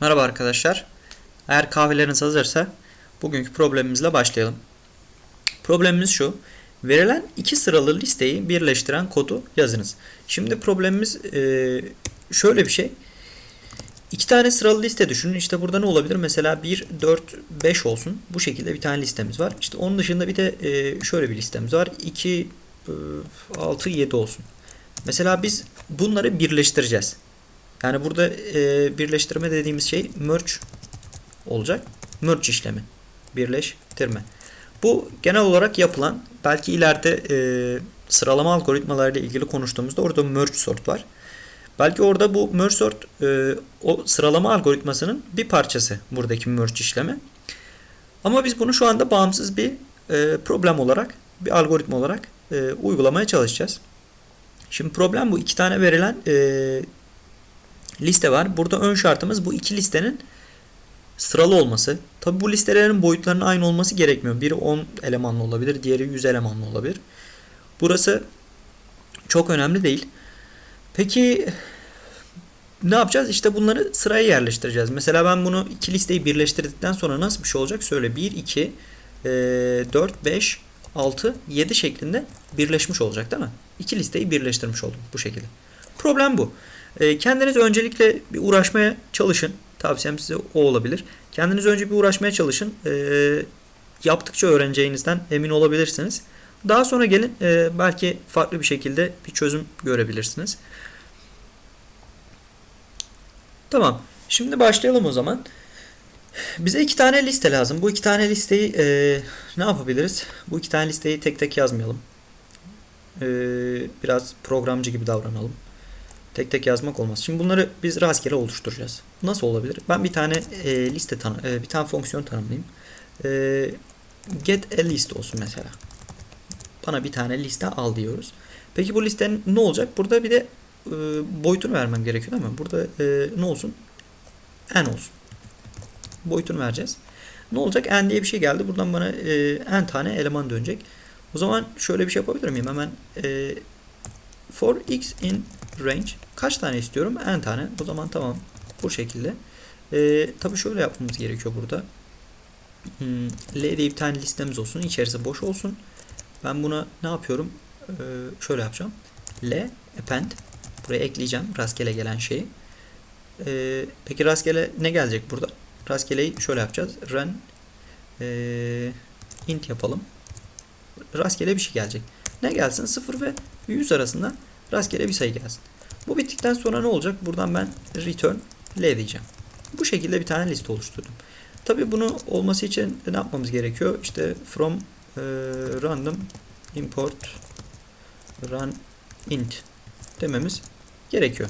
Merhaba arkadaşlar. Eğer kahveleriniz hazırsa bugünkü problemimizle başlayalım. Problemimiz şu. Verilen iki sıralı listeyi birleştiren kodu yazınız. Şimdi problemimiz e, şöyle bir şey. İki tane sıralı liste düşünün. İşte burada ne olabilir? Mesela 1, 4, 5 olsun. Bu şekilde bir tane listemiz var. İşte onun dışında bir de e, şöyle bir listemiz var. 2, 6, 7 olsun. Mesela biz bunları birleştireceğiz. Yani burada e, birleştirme dediğimiz şey merge olacak. Merge işlemi. Birleştirme. Bu genel olarak yapılan belki ileride e, sıralama algoritmalarıyla ilgili konuştuğumuzda orada merge sort var. Belki orada bu merge sort e, o sıralama algoritmasının bir parçası buradaki merge işlemi. Ama biz bunu şu anda bağımsız bir e, problem olarak, bir algoritma olarak e, uygulamaya çalışacağız. Şimdi problem bu. iki tane verilen e, liste var. Burada ön şartımız bu iki listenin sıralı olması. Tabi bu listelerin boyutlarının aynı olması gerekmiyor. Biri 10 elemanlı olabilir, diğeri 100 elemanlı olabilir. Burası çok önemli değil. Peki ne yapacağız? İşte bunları sıraya yerleştireceğiz. Mesela ben bunu iki listeyi birleştirdikten sonra nasıl bir şey olacak? Söyle 1, 2, 4, 5, 6, 7 şeklinde birleşmiş olacak değil mi? İki listeyi birleştirmiş oldum bu şekilde. Problem bu. E, kendiniz öncelikle bir uğraşmaya çalışın. Tavsiyem size o olabilir. Kendiniz önce bir uğraşmaya çalışın. E, yaptıkça öğreneceğinizden emin olabilirsiniz. Daha sonra gelin e, belki farklı bir şekilde bir çözüm görebilirsiniz. Tamam. Şimdi başlayalım o zaman. Bize iki tane liste lazım. Bu iki tane listeyi e, ne yapabiliriz? Bu iki tane listeyi tek tek yazmayalım. E, biraz programcı gibi davranalım. Tek tek yazmak olmaz. Şimdi bunları biz rastgele oluşturacağız. Nasıl olabilir? Ben bir tane e, liste tanı e, bir tane fonksiyon tanımlayayım. E, get a list olsun mesela. Bana bir tane liste al diyoruz. Peki bu listenin ne olacak? Burada bir de e, boyutunu vermem gerekiyor mi? Burada e, ne olsun? n olsun. Boyutunu vereceğiz. Ne olacak? n diye bir şey geldi. Buradan bana e, n tane eleman dönecek. O zaman şöyle bir şey yapabilir miyim? Hemen e, for x in range kaç tane istiyorum? n tane. O zaman tamam. Bu şekilde. E, tabii şöyle yapmamız gerekiyor burada. Hmm, L diye tane listemiz olsun. İçerisi boş olsun. Ben buna ne yapıyorum? Ee, şöyle yapacağım. L append buraya ekleyeceğim rastgele gelen şeyi. Ee, peki rastgele ne gelecek burada? Rastgeleyi şöyle yapacağız. Run e, int yapalım. Rastgele bir şey gelecek. Ne gelsin? 0 ve 100 arasında rastgele bir sayı gelsin. Bu bittikten sonra ne olacak? Buradan ben return L diyeceğim. Bu şekilde bir tane liste oluşturdum. Tabi bunu olması için ne yapmamız gerekiyor? İşte from e, random import run int dememiz gerekiyor.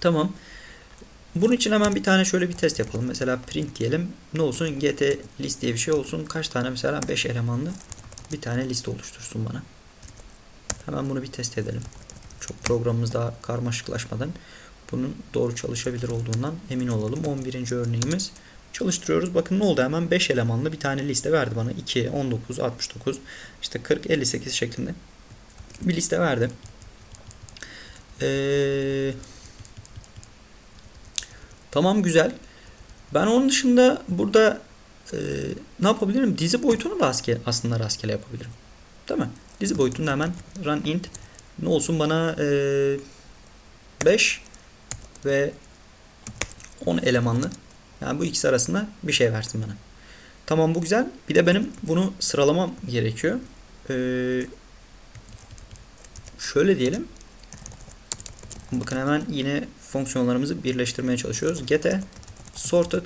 Tamam. Bunun için hemen bir tane şöyle bir test yapalım. Mesela print diyelim. Ne olsun? Get list diye bir şey olsun. Kaç tane mesela 5 elemanlı bir tane liste oluştursun bana. Hemen bunu bir test edelim. Çok programımız daha karmaşıklaşmadan bunun doğru çalışabilir olduğundan emin olalım. 11. örneğimiz çalıştırıyoruz. Bakın ne oldu? Hemen 5 elemanlı bir tane liste verdi bana. 2, 19, 69, işte 40, 58 şeklinde bir liste verdi. Ee, tamam güzel. Ben onun dışında burada e, ne yapabilirim? Dizi boyutunu da aslında rastgele yapabilirim. Değil mi? Dizi boyutunu hemen run int ne olsun bana e, 5 ve 10 elemanlı yani bu ikisi arasında bir şey versin bana. Tamam bu güzel. Bir de benim bunu sıralamam gerekiyor. Ee, şöyle diyelim. Bakın hemen yine fonksiyonlarımızı birleştirmeye çalışıyoruz. Get'e sorted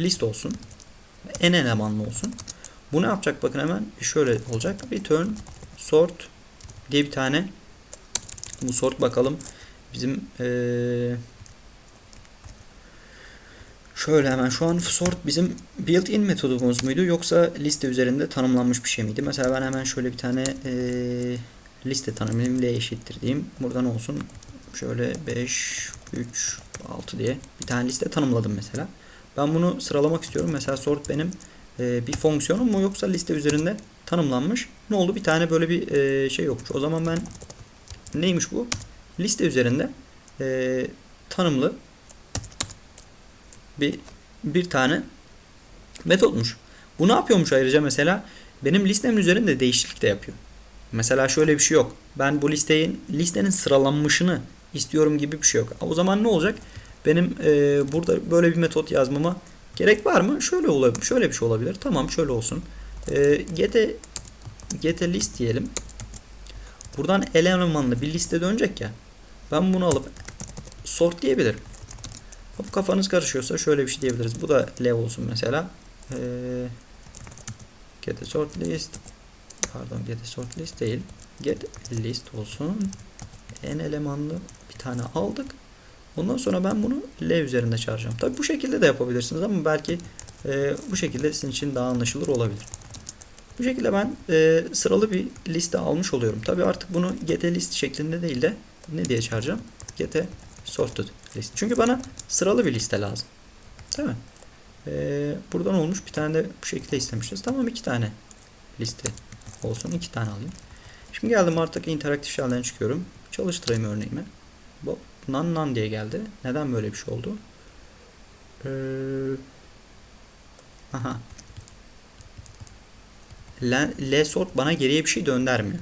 list olsun. En elemanlı olsun. Bu ne yapacak bakın hemen şöyle olacak. Return sort diye bir tane bu sort bakalım bizim ee, Şöyle hemen şu an sort bizim built-in metodumuz muydu yoksa liste üzerinde tanımlanmış bir şey miydi? Mesela ben hemen şöyle bir tane e, liste tanımlayayım. L eşittir diyeyim. Buradan olsun. Şöyle 5, 3, 6 diye bir tane liste tanımladım mesela. Ben bunu sıralamak istiyorum. Mesela sort benim e, bir fonksiyonum mu yoksa liste üzerinde tanımlanmış. Ne oldu? Bir tane böyle bir e, şey yokmuş. O zaman ben neymiş bu? Liste üzerinde e, tanımlı bir bir tane metotmuş. Bu ne yapıyormuş ayrıca mesela benim listemin üzerinde değişiklik de yapıyor. Mesela şöyle bir şey yok. Ben bu listenin listenin sıralanmışını istiyorum gibi bir şey yok. O zaman ne olacak? Benim e, burada böyle bir metot yazmama gerek var mı? Şöyle olabilir. Şöyle bir şey olabilir. Tamam şöyle olsun. E, get'e get'e list diyelim. Buradan elemanlı bir liste dönecek ya. Ben bunu alıp sort diyebilirim. Hop kafanız karışıyorsa şöyle bir şey diyebiliriz. Bu da lev olsun mesela. Ee, get a sort list. Pardon get a sort list değil. Get list olsun. En elemanlı bir tane aldık. Ondan sonra ben bunu lev üzerinde çağıracağım. Tabi bu şekilde de yapabilirsiniz ama belki e, bu şekilde sizin için daha anlaşılır olabilir. Bu şekilde ben e, sıralı bir liste almış oluyorum. Tabi artık bunu get list şeklinde değil de ne diye çağıracağım? Get sorted list. Çünkü bana sıralı bir liste lazım. Değil mi? Ee, buradan olmuş bir tane de bu şekilde istemişiz. Tamam iki tane liste olsun. iki tane alayım. Şimdi geldim artık interaktif shell'den çıkıyorum. Çalıştırayım örneğimi. Bu nan nan diye geldi. Neden böyle bir şey oldu? Ee, aha. L sort bana geriye bir şey döndürmüyor.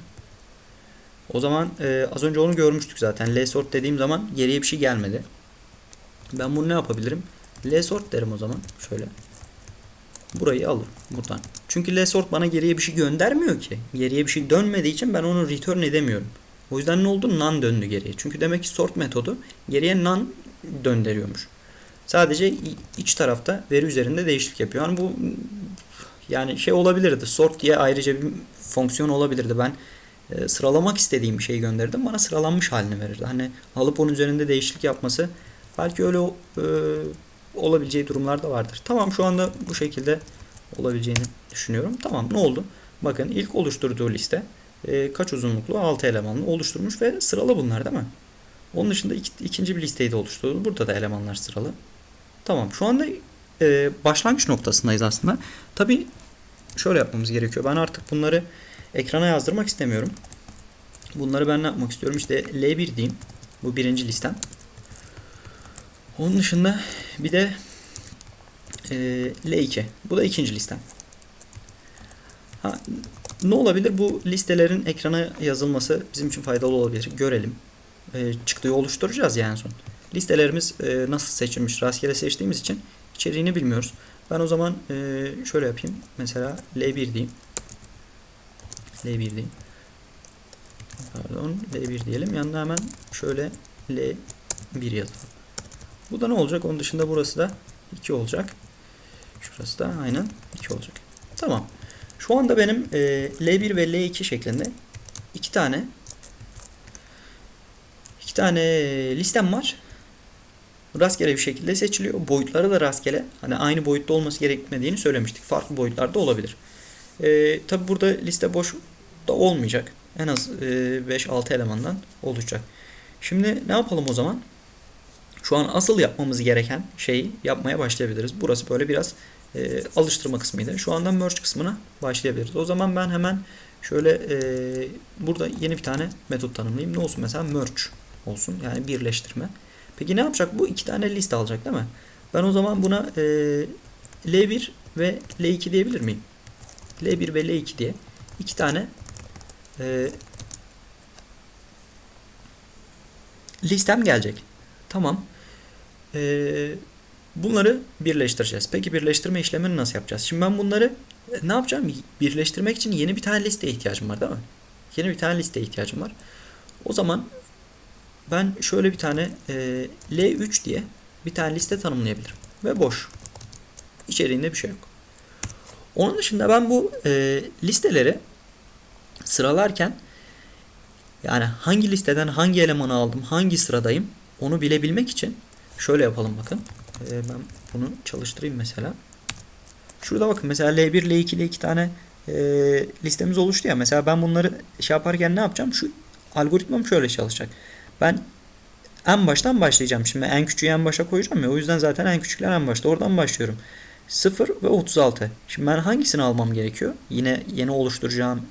O zaman e, az önce onu görmüştük zaten. L sort dediğim zaman geriye bir şey gelmedi. Ben bunu ne yapabilirim? L sort derim o zaman. Şöyle. Burayı alırım buradan. Çünkü L sort bana geriye bir şey göndermiyor ki. Geriye bir şey dönmediği için ben onu return edemiyorum. O yüzden ne oldu? None döndü geriye. Çünkü demek ki sort metodu geriye none döndürüyormuş. Sadece iç tarafta veri üzerinde değişiklik yapıyor. Yani bu yani şey olabilirdi. Sort diye ayrıca bir fonksiyon olabilirdi. Ben e, sıralamak istediğim bir şeyi gönderdim. Bana sıralanmış halini verirdi. Hani alıp onun üzerinde değişiklik yapması belki öyle e, olabileceği durumlar da vardır. Tamam şu anda bu şekilde olabileceğini düşünüyorum. Tamam ne oldu? Bakın ilk oluşturduğu liste e, kaç uzunluklu? 6 elemanlı oluşturmuş ve sıralı bunlar değil mi? Onun dışında iki, ikinci bir listeyi de oluşturdu. Burada da elemanlar sıralı. Tamam şu anda e, başlangıç noktasındayız aslında. Tabi şöyle yapmamız gerekiyor. Ben artık bunları ekrana yazdırmak istemiyorum. Bunları ben ne yapmak istiyorum? İşte L1 diyeyim. Bu birinci listem. Onun dışında bir de e, L2. Bu da ikinci listem. Ha, ne olabilir? Bu listelerin ekrana yazılması bizim için faydalı olabilir. Görelim. E, çıktığı oluşturacağız yani son. Listelerimiz e, nasıl seçilmiş? Rastgele seçtiğimiz için içeriğini bilmiyoruz. Ben o zaman e, şöyle yapayım. Mesela L1 diyeyim. L1 diyeyim. Pardon L1 diyelim. Yanına hemen şöyle L1 yazalım. Bu da ne olacak? Onun dışında burası da 2 olacak. Şurası da aynen 2 olacak. Tamam. Şu anda benim e, L1 ve L2 şeklinde iki tane iki tane listem var. Rastgele bir şekilde seçiliyor. Boyutları da rastgele. Hani aynı boyutta olması gerekmediğini söylemiştik. Farklı boyutlarda olabilir. E, Tabi burada liste boş da olmayacak. En az e, 5-6 elemandan olacak. Şimdi ne yapalım o zaman? Şu an asıl yapmamız gereken şeyi yapmaya başlayabiliriz. Burası böyle biraz e, alıştırma kısmıydı. Şu anda merge kısmına başlayabiliriz. O zaman ben hemen şöyle e, burada yeni bir tane metot tanımlayayım. Ne olsun mesela merge olsun. Yani birleştirme. Peki ne yapacak? Bu iki tane liste alacak değil mi? Ben o zaman buna e, L1 ve L2 diyebilir miyim? L1 ve L2 diye iki tane e, listem gelecek. Tamam. E, bunları birleştireceğiz. Peki birleştirme işlemini nasıl yapacağız? Şimdi ben bunları e, ne yapacağım? Birleştirmek için yeni bir tane listeye ihtiyacım var değil mi? Yeni bir tane listeye ihtiyacım var. O zaman ben şöyle bir tane e, L3 diye bir tane liste tanımlayabilirim. Ve boş. İçeriğinde bir şey yok. Onun dışında ben bu e, listeleri sıralarken yani hangi listeden hangi elemanı aldım, hangi sıradayım onu bilebilmek için şöyle yapalım bakın. E, ben bunu çalıştırayım mesela. Şurada bakın mesela L1, L2 ile iki tane e, listemiz oluştu ya. Mesela ben bunları şey yaparken ne yapacağım? Şu algoritmam şöyle çalışacak. Ben en baştan başlayacağım. Şimdi en küçüğü en başa koyacağım ya. O yüzden zaten en küçükler en başta. Oradan başlıyorum. 0 ve 36. Şimdi ben hangisini almam gerekiyor? Yine yeni oluşturacağım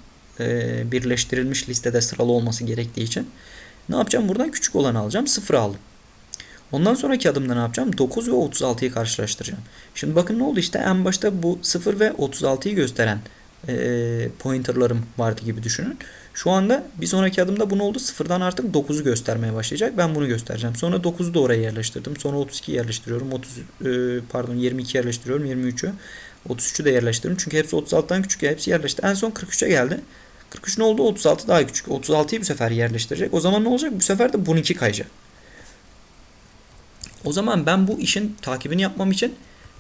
e, birleştirilmiş listede sıralı olması gerektiği için. Ne yapacağım? Buradan küçük olanı alacağım. 0 aldım. Ondan sonraki adımda ne yapacağım? 9 ve 36'yı karşılaştıracağım. Şimdi bakın ne oldu işte en başta bu 0 ve 36'yı gösteren e, pointerlarım vardı gibi düşünün. Şu anda bir sonraki adımda bu ne oldu? Sıfırdan artık 9'u göstermeye başlayacak. Ben bunu göstereceğim. Sonra 9'u da oraya yerleştirdim. Sonra 32 yerleştiriyorum. 30 e, pardon 22 yerleştiriyorum. 23'ü 33'ü de yerleştiriyorum. Çünkü hepsi 36'dan küçük. Hepsi yerleşti. En son 43'e geldi. 43 ne oldu? 36 daha küçük. 36'yı bu sefer yerleştirecek. O zaman ne olacak? Bu sefer de 12 kayacak. O zaman ben bu işin takibini yapmam için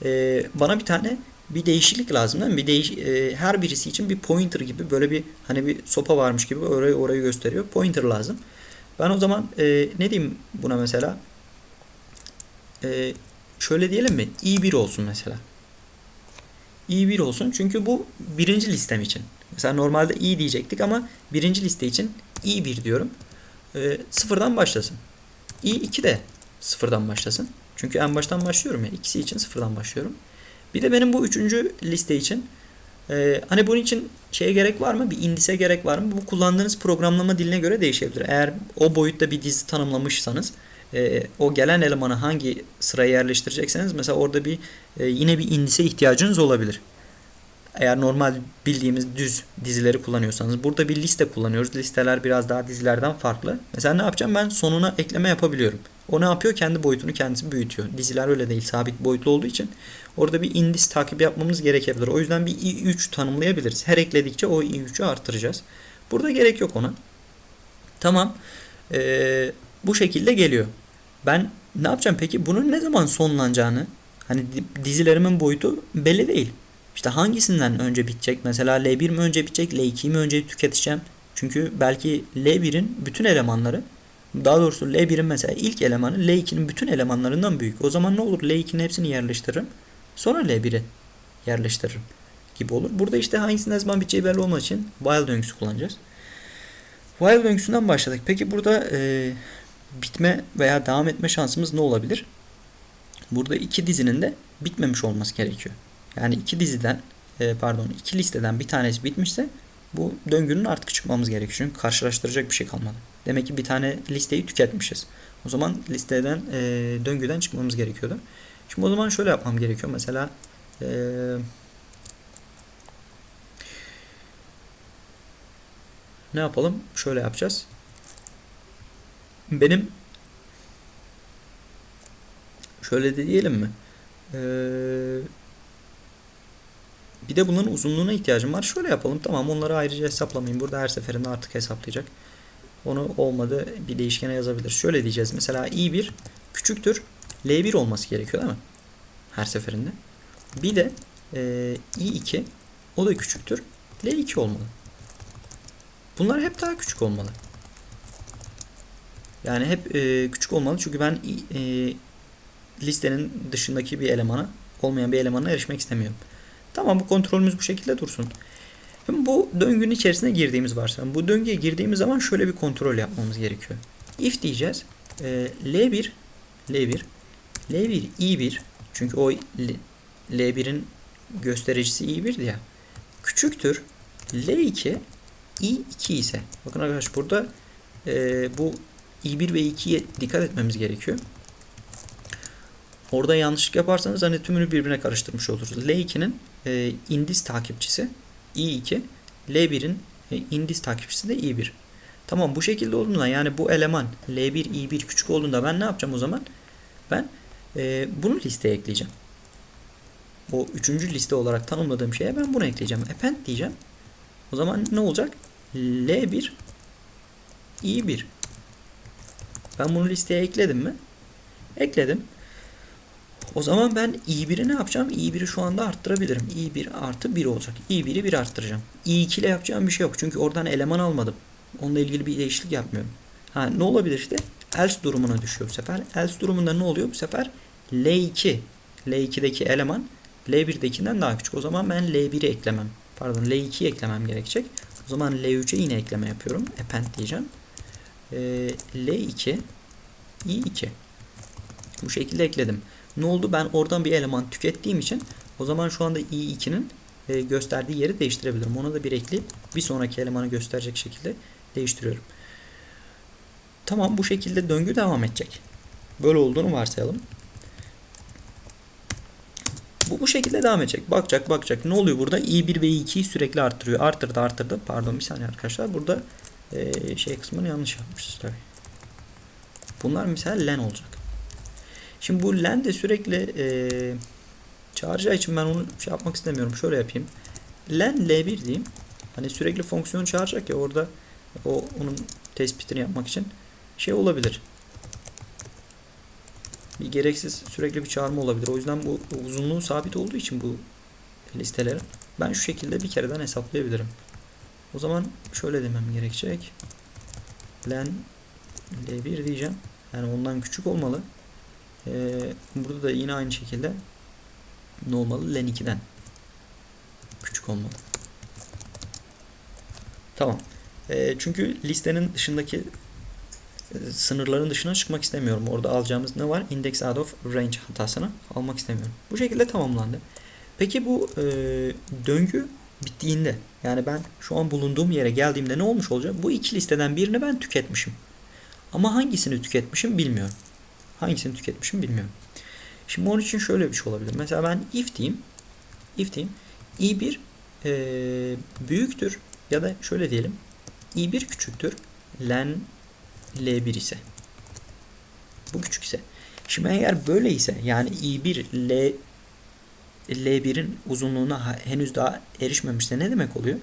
e, bana bir tane bir değişiklik lazım değil mi? Bir değiş e, her birisi için bir pointer gibi böyle bir hani bir sopa varmış gibi orayı orayı gösteriyor. Pointer lazım. Ben o zaman e, ne diyeyim buna mesela? E, şöyle diyelim mi? i1 olsun mesela. i1 olsun çünkü bu birinci listem için. Mesela normalde i diyecektik ama birinci liste için i1 diyorum. E, sıfırdan başlasın. i2 de sıfırdan başlasın. Çünkü en baştan başlıyorum ya. İkisi için sıfırdan başlıyorum. Bir de benim bu üçüncü liste için e, hani bunun için şeye gerek var mı? Bir indise gerek var mı? Bu kullandığınız programlama diline göre değişebilir. Eğer o boyutta bir dizi tanımlamışsanız e, o gelen elemanı hangi sıraya yerleştirecekseniz mesela orada bir e, yine bir indise ihtiyacınız olabilir. Eğer normal bildiğimiz düz dizileri kullanıyorsanız burada bir liste kullanıyoruz. Listeler biraz daha dizilerden farklı. Mesela ne yapacağım? Ben sonuna ekleme yapabiliyorum. O ne yapıyor? Kendi boyutunu kendisi büyütüyor. Diziler öyle değil. Sabit boyutlu olduğu için orada bir indis takibi yapmamız gerekebilir. O yüzden bir i3 tanımlayabiliriz. Her ekledikçe o i3'ü artıracağız. Burada gerek yok ona. Tamam. Ee, bu şekilde geliyor. Ben ne yapacağım peki? Bunun ne zaman sonlanacağını hani dizilerimin boyutu belli değil. İşte hangisinden önce bitecek? Mesela L1 mi önce bitecek? L2'yi mi önce tüketeceğim? Çünkü belki L1'in bütün elemanları daha doğrusu L1'in mesela ilk elemanı L2'nin bütün elemanlarından büyük. O zaman ne olur? L2'nin hepsini yerleştiririm. Sonra L1'i yerleştiririm gibi olur. Burada işte hangisinin ne zaman biteceği belli olmadığı için while döngüsü kullanacağız. While döngüsünden başladık. Peki burada e, bitme veya devam etme şansımız ne olabilir? Burada iki dizinin de bitmemiş olması gerekiyor. Yani iki diziden e, pardon iki listeden bir tanesi bitmişse bu döngünün artık çıkmamız gerekiyor. Çünkü karşılaştıracak bir şey kalmadı. Demek ki bir tane listeyi tüketmişiz. O zaman listeden e, döngüden çıkmamız gerekiyordu. Şimdi o zaman şöyle yapmam gerekiyor. Mesela e, ne yapalım? Şöyle yapacağız. Benim şöyle de diyelim mi? Eee bir de bunların uzunluğuna ihtiyacım var. Şöyle yapalım. Tamam onları ayrıca hesaplamayın. Burada her seferinde artık hesaplayacak. Onu olmadı bir değişkene yazabilir. Şöyle diyeceğiz. Mesela i1 küçüktür. L1 olması gerekiyor değil mi? Her seferinde. Bir de e, i2 o da küçüktür. L2 olmalı. Bunlar hep daha küçük olmalı. Yani hep e, küçük olmalı. Çünkü ben e, listenin dışındaki bir elemana olmayan bir elemana erişmek istemiyorum. Tamam bu kontrolümüz bu şekilde dursun. Şimdi bu döngünün içerisine girdiğimiz varsa bu döngüye girdiğimiz zaman şöyle bir kontrol yapmamız gerekiyor. If diyeceğiz. E, L1 L1 L1 i1 çünkü o L1'in göstericisi i1'di ya. Küçüktür. L2 i2 ise bakın arkadaşlar burada e, bu i1 ve i2'ye dikkat etmemiz gerekiyor. Orada yanlışlık yaparsanız hani tümünü birbirine karıştırmış oluruz. L2'nin e, indis takipçisi i2, L1'in e, indis takipçisi de i1. Tamam bu şekilde olduğunda yani bu eleman L1, i1 küçük olduğunda ben ne yapacağım o zaman? Ben e, bunu listeye ekleyeceğim. O üçüncü liste olarak tanımladığım şeye ben bunu ekleyeceğim. Append diyeceğim. O zaman ne olacak? L1 i1 ben bunu listeye ekledim mi? Ekledim. O zaman ben i1'i ne yapacağım? i1'i şu anda arttırabilirim. i1 artı 1 olacak. i1'i 1 arttıracağım. i2 ile yapacağım bir şey yok. Çünkü oradan eleman almadım. Onunla ilgili bir değişiklik yapmıyorum. Ha, ne olabilir işte? Else durumuna düşüyor bu sefer. Else durumunda ne oluyor bu sefer? L2. L2'deki eleman L1'dekinden daha küçük. O zaman ben L1'i eklemem. Pardon L2'yi eklemem gerekecek. O zaman L3'e yine ekleme yapıyorum. Append diyeceğim. Ee, L2 i2. Bu şekilde ekledim. Ne oldu? Ben oradan bir eleman tükettiğim için o zaman şu anda i2'nin e, gösterdiği yeri değiştirebilirim. Ona da bir ekleyip bir sonraki elemanı gösterecek şekilde değiştiriyorum. Tamam bu şekilde döngü devam edecek. Böyle olduğunu varsayalım. Bu bu şekilde devam edecek. Bakacak bakacak. Ne oluyor burada? i1 ve i2'yi sürekli arttırıyor. Arttırdı arttırdı. Pardon bir saniye arkadaşlar. Burada e, şey kısmını yanlış yapmışız tabii. Bunlar mesela len olacak. Şimdi bu len de sürekli e, çağıracağı için ben onu şey yapmak istemiyorum. Şöyle yapayım. Len L1 diyeyim. Hani sürekli fonksiyon çağıracak ya orada o onun tespitini yapmak için şey olabilir. Bir gereksiz sürekli bir çağırma olabilir. O yüzden bu uzunluğu sabit olduğu için bu listelerin ben şu şekilde bir kereden hesaplayabilirim. O zaman şöyle demem gerekecek. Len L1 diyeceğim. Yani ondan küçük olmalı. Ee, burada da yine aynı şekilde ne? Len 2'den küçük olmalı. Tamam. Ee, çünkü listenin dışındaki e, sınırların dışına çıkmak istemiyorum. Orada alacağımız ne var? Index out of range hatasını almak istemiyorum. Bu şekilde tamamlandı. Peki bu e, döngü bittiğinde yani ben şu an bulunduğum yere geldiğimde ne olmuş olacak? Bu iki listeden birini ben tüketmişim. Ama hangisini tüketmişim bilmiyorum. Hangisini tüketmişim bilmiyorum. Şimdi onun için şöyle bir şey olabilir. Mesela ben if diyeyim. If diyeyim. i1 e, büyüktür ya da şöyle diyelim. i1 küçüktür. len L1 ise. Bu küçük ise. Şimdi eğer böyle ise yani i1 L L1'in uzunluğuna henüz daha erişmemişse ne demek oluyor?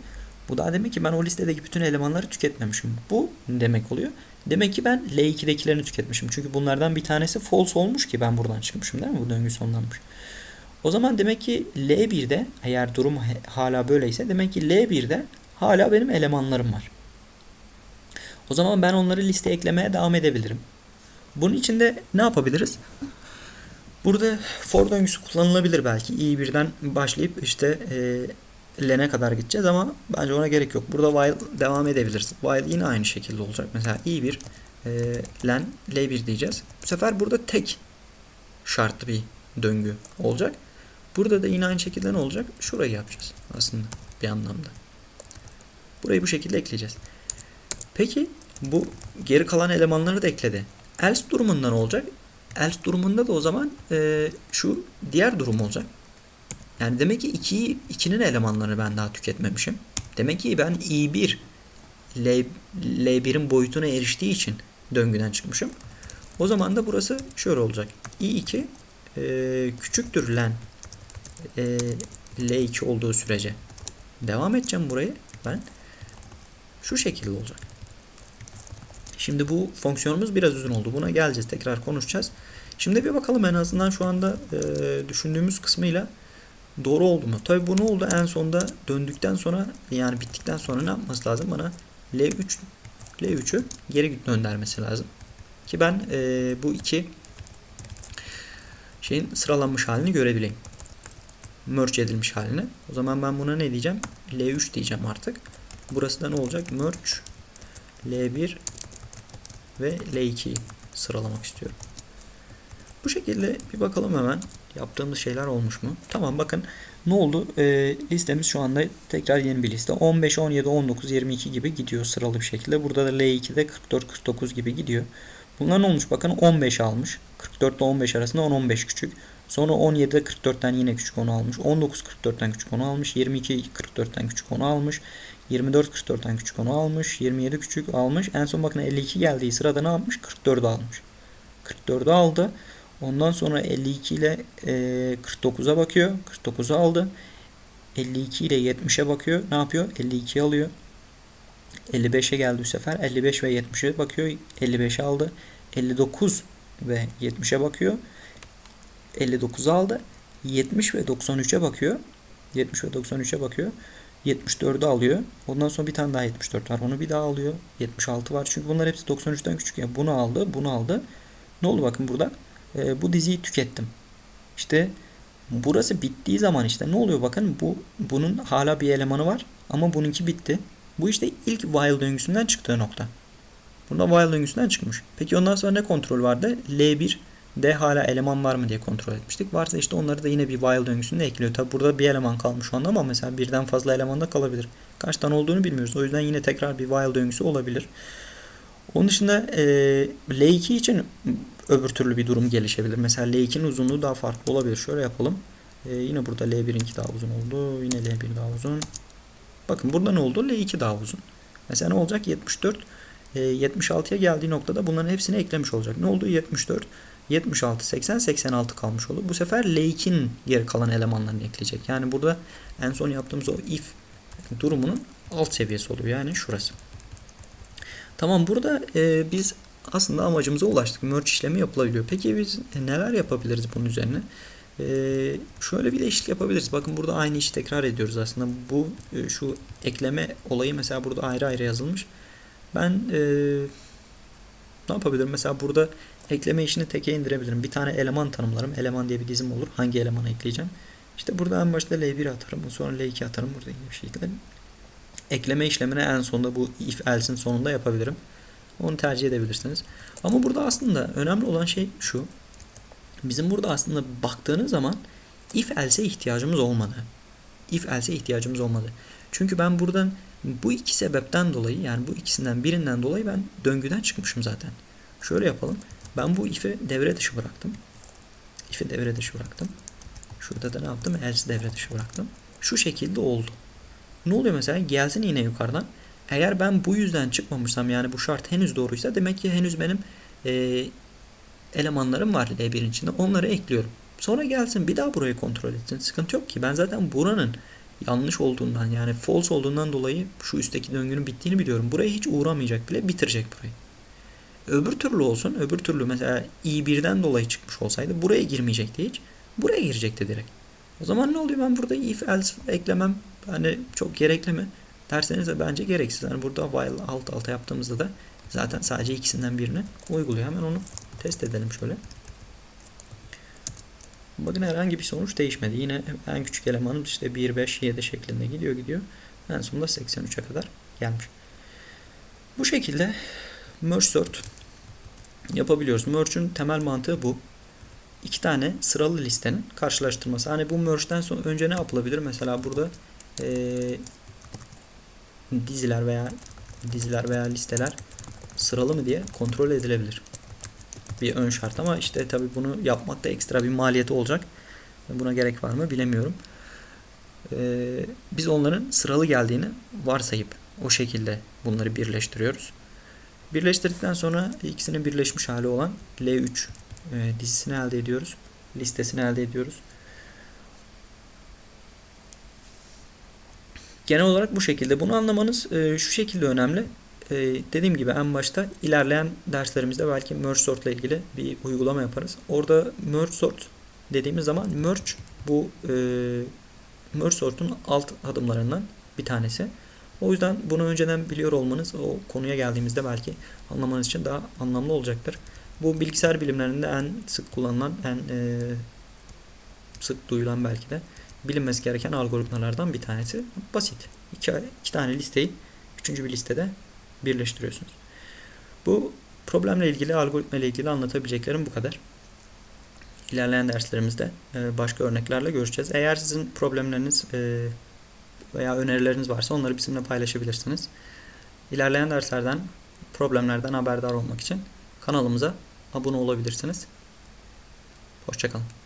Bu da demek ki ben o listedeki bütün elemanları tüketmemişim. Bu demek oluyor. Demek ki ben L2'dekilerini tüketmişim. Çünkü bunlardan bir tanesi false olmuş ki ben buradan çıkmışım değil mi? Bu döngü sonlanmış. O zaman demek ki L1'de eğer durum hala böyleyse demek ki L1'de hala benim elemanlarım var. O zaman ben onları listeye eklemeye devam edebilirim. Bunun için de ne yapabiliriz? Burada for döngüsü kullanılabilir belki. i1'den başlayıp işte e, len'e kadar gideceğiz ama bence ona gerek yok. Burada while devam edebiliriz. While yine aynı şekilde olacak. Mesela i1 e, len l1 diyeceğiz. Bu sefer burada tek şartlı bir döngü olacak. Burada da yine aynı şekilde ne olacak? Şurayı yapacağız aslında bir anlamda. Burayı bu şekilde ekleyeceğiz. Peki bu geri kalan elemanları da ekledi. Else durumunda ne olacak? Else durumunda da o zaman e, şu diğer durum olacak. Yani demek ki 2'yi 2'nin elemanlarını ben daha tüketmemişim. Demek ki ben i1 L, L1'in boyutuna eriştiği için döngüden çıkmışım. O zaman da burası şöyle olacak. i2 e, küçüktür len e, L2 olduğu sürece devam edeceğim burayı ben. Şu şekilde olacak. Şimdi bu fonksiyonumuz biraz uzun oldu. Buna geleceğiz. Tekrar konuşacağız. Şimdi bir bakalım en azından şu anda e, düşündüğümüz kısmıyla doğru oldu mu? Tabi bu ne oldu? En sonda döndükten sonra yani bittikten sonra ne yapması lazım? Bana L3 L3'ü geri göndermesi lazım. Ki ben e, bu iki şeyin sıralanmış halini görebileyim. Merge edilmiş halini. O zaman ben buna ne diyeceğim? L3 diyeceğim artık. Burası da ne olacak? Merge L1 ve L2'yi sıralamak istiyorum. Bu şekilde bir bakalım hemen yaptığımız şeyler olmuş mu? Tamam bakın ne oldu? E, listemiz şu anda tekrar yeni bir liste. 15, 17, 19, 22 gibi gidiyor sıralı bir şekilde. Burada da L2'de 44, 49 gibi gidiyor. Bunlar ne olmuş? Bakın 15 almış. 44 ile 15 arasında 10, 15 küçük. Sonra 17'de 44'ten yine küçük onu almış. 19 44'ten küçük onu almış. 22 44'ten küçük onu almış. 24 44'ten küçük onu almış. 27 küçük almış. En son bakın 52 geldiği sırada ne yapmış? 44'ü almış. 44'ü aldı. Ondan sonra 52 ile e, 49'a bakıyor. 49'u aldı. 52 ile 70'e bakıyor. Ne yapıyor? 52 alıyor. 55'e geldi bu sefer. 55 ve 70'e bakıyor. 55 aldı. 59 ve 70'e bakıyor. 59 aldı. 70 ve 93'e bakıyor. 70 ve 93'e bakıyor. 74'ü alıyor. Ondan sonra bir tane daha 74 var. Onu bir daha alıyor. 76 var. Çünkü bunlar hepsi 93'ten küçük. Yani bunu aldı, bunu aldı. Ne oldu bakın burada? Ee, bu diziyi tükettim. İşte burası bittiği zaman işte ne oluyor bakın bu bunun hala bir elemanı var ama bununki bitti. Bu işte ilk while döngüsünden çıktığı nokta. Bunda while döngüsünden çıkmış. Peki ondan sonra ne kontrol vardı? L1 de hala eleman var mı diye kontrol etmiştik. Varsa işte onları da yine bir while döngüsünde ekliyor. Tabi burada bir eleman kalmış şu anda ama mesela birden fazla eleman da kalabilir. Kaç tane olduğunu bilmiyoruz. O yüzden yine tekrar bir while döngüsü olabilir. Onun dışında e, L2 için öbür türlü bir durum gelişebilir. Mesela L2'nin uzunluğu daha farklı olabilir. Şöyle yapalım. Ee, yine burada L1'inki daha uzun oldu. Yine L1 daha uzun. Bakın burada ne oldu? L2 daha uzun. Mesela ne olacak? 74 e, 76'ya geldiği noktada bunların hepsini eklemiş olacak. Ne oldu? 74 76, 80, 86 kalmış oldu. Bu sefer L2'nin geri kalan elemanlarını ekleyecek. Yani burada en son yaptığımız o if durumunun alt seviyesi oluyor. Yani şurası. Tamam burada e, biz aslında amacımıza ulaştık. Merge işlemi yapılabiliyor. Peki biz neler yapabiliriz bunun üzerine? E, şöyle bir değişiklik yapabiliriz. Bakın burada aynı işi tekrar ediyoruz aslında. Bu e, şu ekleme olayı mesela burada ayrı ayrı yazılmış. Ben e, ne yapabilirim? Mesela burada ekleme işini teke indirebilirim. Bir tane eleman tanımlarım. Eleman diye bir dizim olur. Hangi elemanı ekleyeceğim? İşte burada en başta L1 atarım. Sonra L2 atarım. Burada bir şekilde. Ekleme işlemini en sonunda bu if else'in sonunda yapabilirim. Onu tercih edebilirsiniz. Ama burada aslında önemli olan şey şu. Bizim burada aslında baktığınız zaman if else'e ihtiyacımız olmadı. If else'e ihtiyacımız olmadı. Çünkü ben buradan bu iki sebepten dolayı yani bu ikisinden birinden dolayı ben döngüden çıkmışım zaten. Şöyle yapalım. Ben bu if'i devre dışı bıraktım. If'i devre dışı bıraktım. Şurada da ne yaptım? Else devre dışı bıraktım. Şu şekilde oldu. Ne oluyor mesela? Gelsin yine yukarıdan. Eğer ben bu yüzden çıkmamışsam yani bu şart henüz doğruysa demek ki henüz benim e, elemanlarım var L1'in içinde. Onları ekliyorum. Sonra gelsin bir daha burayı kontrol etsin. Sıkıntı yok ki. Ben zaten buranın yanlış olduğundan yani false olduğundan dolayı şu üstteki döngünün bittiğini biliyorum. Buraya hiç uğramayacak bile bitirecek burayı. Öbür türlü olsun. Öbür türlü mesela i1'den dolayı çıkmış olsaydı buraya girmeyecekti hiç. Buraya girecekti direkt. O zaman ne oluyor? Ben burada if else eklemem hani çok gerekli mi? Derseniz de bence gereksiz. Hani burada while alt alta yaptığımızda da zaten sadece ikisinden birini uyguluyor. Hemen onu test edelim şöyle. Bakın herhangi bir sonuç değişmedi. Yine en küçük elemanım işte 1, 5, 7 şeklinde gidiyor gidiyor. En sonunda 83'e kadar gelmiş. Bu şekilde merge sort yapabiliyoruz. Merge'ün temel mantığı bu. İki tane sıralı listenin karşılaştırması. Hani bu merge'den sonra önce ne yapılabilir? Mesela burada ee, diziler veya diziler veya listeler sıralı mı diye kontrol edilebilir. Bir ön şart ama işte tabi bunu yapmakta ekstra bir maliyeti olacak. Buna gerek var mı bilemiyorum. Ee, biz onların sıralı geldiğini varsayıp o şekilde bunları birleştiriyoruz. Birleştirdikten sonra ikisinin birleşmiş hali olan L3 e, dizisini elde ediyoruz. Listesini elde ediyoruz. Genel olarak bu şekilde. Bunu anlamanız e, şu şekilde önemli. E, dediğim gibi en başta ilerleyen derslerimizde belki merge sort ile ilgili bir uygulama yaparız. Orada merge sort dediğimiz zaman merge bu e, merge sort'un alt adımlarından bir tanesi. O yüzden bunu önceden biliyor olmanız o konuya geldiğimizde belki anlamanız için daha anlamlı olacaktır. Bu bilgisayar bilimlerinde en sık kullanılan, en e, sık duyulan belki de bilinmesi gereken algoritmalardan bir tanesi. Basit. İki, iki tane listeyi üçüncü bir listede birleştiriyorsunuz. Bu problemle ilgili, algoritma ile ilgili anlatabileceklerim bu kadar. İlerleyen derslerimizde e, başka örneklerle görüşeceğiz. Eğer sizin problemleriniz e, veya önerileriniz varsa onları bizimle paylaşabilirsiniz. İlerleyen derslerden, problemlerden haberdar olmak için kanalımıza abone olabilirsiniz. Hoşçakalın.